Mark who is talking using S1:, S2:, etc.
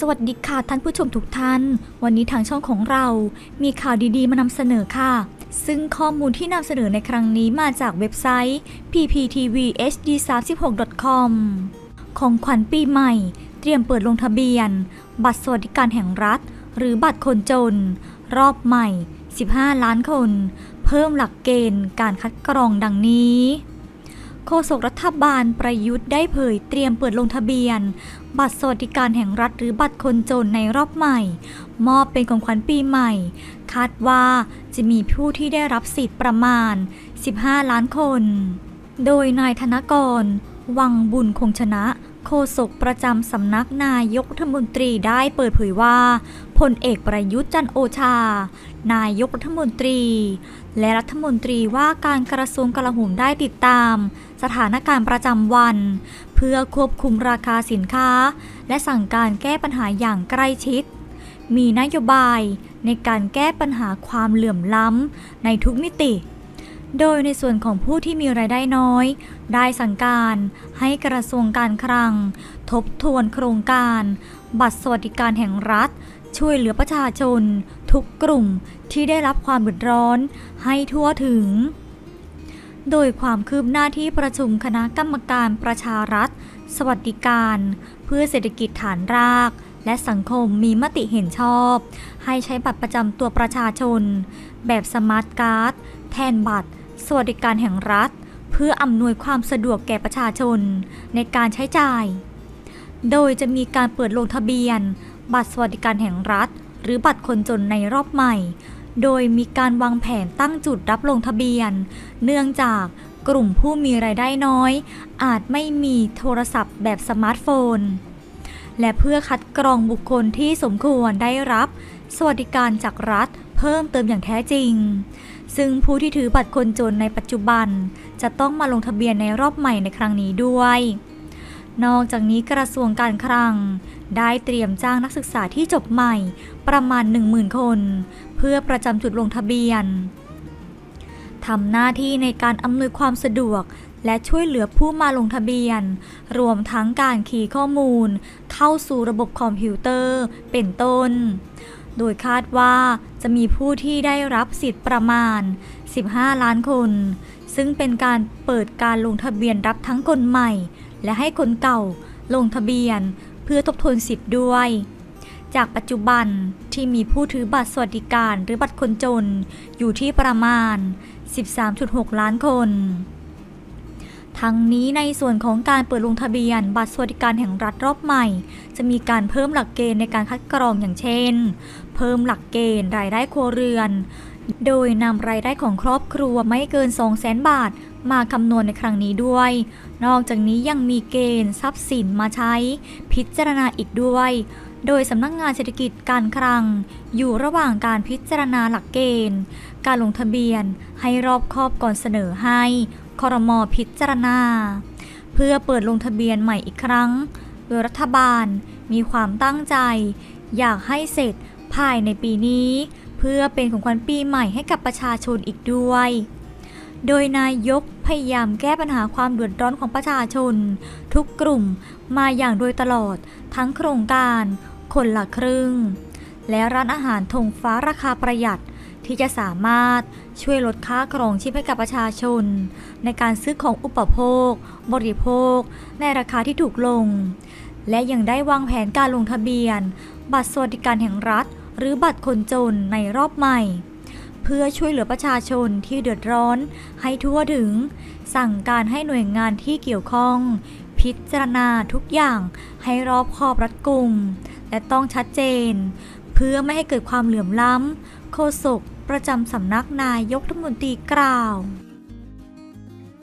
S1: สวัสดีค่ะท่านผู้ชมทุกท่าน วันนี้ทางช่องของเรา มีข่าวดีๆมานำเสนอค่ะ ซึ่งข้อมูลที่นำเสนอในครั้งนี้มาจากเว็บไซต์ pptvhd36.com ของขวัญปีใหม่ เตรียมเปิดลงทะเบียน บัตรสวัสดิการแห่งรัฐ หรือบัตรคนจน รอบใหม่ 15 ล้านคน เพิ่มหลักเกณฑ์การคัดกรองดังนี้ โฆษกรัฐบาลประยุทธ์ได้เผยเตรียมเปิดลงทะเบียน บัตรสวัสดิการแห่งรัฐหรือบัตรคนจนในรอบใหม่ มอบเป็นของขวัญปีใหม่ คาดว่าจะมีผู้ที่ได้รับสิทธิ์ประมาณ 15 ล้านคน โดยนายธนกร วังบุญคงชนะ โฆษกประจำสำนักนายกรัฐมนตรีได้เปิดเผยว่าพลเอกประยุทธ์จันโอชา นายกรัฐมนตรี และรัฐมนตรีว่าการกระทรวงกลาโหมได้ติดตาม สถานการณ์ประจำวัน เพื่อควบคุมราคาสินค้า และสั่งการแก้ปัญหาอย่างใกล้ชิด มีนโยบายในการแก้ปัญหาความเหลื่อมล้ำในทุกมิติ โดยในส่วนของผู้ที่มีรายได้น้อย ได้สั่งการให้กระทรวงการคลัง ทบทวนโครงการ บัตรสวัสดิการแห่งรัฐ ช่วยเหลือประชาชน ทุกกลุ่มที่ได้รับความเดือดร้อนให้ทั่วถึง โดยความคืบหน้าที่ประชุมคณะกรรมการประชารัฐ สวัสดิการ เพื่อเศรษฐกิจฐานรากและสังคมมีมติเห็นชอบ ให้ใช้บัตรประจำตัวประชาชน แบบสมาร์ทการ์ด แทนบัตร สวัสดิการแห่งรัฐ เพื่ออำนวยความสะดวกแก่ประชาชนในการใช้จ่าย โดยจะมีการเปิดลงทะเบียน บัตรสวัสดิการแห่งรัฐ หรือบัตรคนจนในรอบใหม่ โดยมีการวางแผนตั้งจุดรับลงทะเบียน เนื่องจากกลุ่มผู้มีรายได้น้อย อาจไม่มีโทรศัพท์แบบสมาร์ทโฟน และเพื่อคัดกรองบุคคลที่สมควรได้รับ สวัสดิการจากรัฐ เพิ่มเติมอย่างแท้จริง ซึ่งผู้ที่ถือบัตรคนจนในปัจจุบัน จะต้องมาลงทะเบียนในรอบใหม่ในครั้งนี้ด้วย นอกจากนี้กระทรวงการคลัง ได้เตรียมจ้างนักศึกษาที่จบใหม่ประมาณ 10,000 คน เพื่อประจำจุดลงทะเบียนทำหน้าที่ในการอำนวยความสะดวกและช่วยเหลือผู้มาลงทะเบียน รวมทั้งการคีย์ข้อมูล เข้าสู่ระบบคอมพิวเตอร์ เป็นต้น โดยคาดว่าจะมีผู้ที่ได้รับสิทธิ์ประมาณ 15 ล้านคน ซึ่งเป็นการเปิดการลงทะเบียนรับทั้งคนใหม่ และให้คนเก่าลงทะเบียนเพื่อทบทวนสิทธิ์ด้วย จากปัจจุบันที่มีผู้ถือบัตรสวัสดิการหรือบัตรคนจนอยู่ที่ประมาณ 13.6 ล้านคน ทั้งนี้ในส่วนของการเปิดลงทะเบียน บัตรสวัสดิการแห่งรัฐรอบใหม่ จะมีการเพิ่มหลักเกณฑ์ในการคัดกรองอย่างเช่น เพิ่มหลักเกณฑ์รายได้ครัวเรือน โดยนำรายได้ของครอบครัวไม่เกิน 200,000บาท มาคำนวณในครั้งนี้ด้วย นอกจากนี้ยังมีเกณฑ์ทรัพย์สินมาใช้ พิจารณาอีกด้วย โดยสำนักงงานเศรษฐกิจการคลัง อยู่ระหว่างการพิจารณาหลักเกณฑ์ การลงทะเบียนให้รอบครอบก่อนเสนอให้ คอรมอพิจารณา เพื่อเปิดลงทะเบียนใหม่อีกครั้ง โดยรัฐบาลมีความตั้งใจ อยากให้เสร็จภายในปีนี้ เพื่อเป็นของขวัญปีใหม่ให้กับประชาชนอีกด้วย โดยนายกพยายามแก้ปัญหาความเดือดร้อนของประชาชน ทุกกลุ่มมาอย่างโดยตลอดทั้งโครงการคนละครึ่ง และร้านอาหารธงฟ้าราคาประหยัด ที่จะสามารถช่วยลดค่าครองชีพให้กับประชาชน ในการซื้อของอุปโภค บริโภค ในราคาที่ถูกลง และยังได้วางแผนการลงทะเบียน บัตรสวัสดิการแห่งรัฐ หรือบัตรคนจนในรอบใหม่ เพื่อช่วยเหลือประชาชนที่เดือดร้อนให้ทั่วถึง สั่งการให้หน่วยงานที่เกี่ยวข้อง พิจารณาทุกอย่างให้รอบคอบรัดกุมและต้องชัดเจน เพื่อไม่ให้เกิดความเหลื่อมล้ำโฆษก ประจำสำนักนายกรัฐมนตรีกล่าว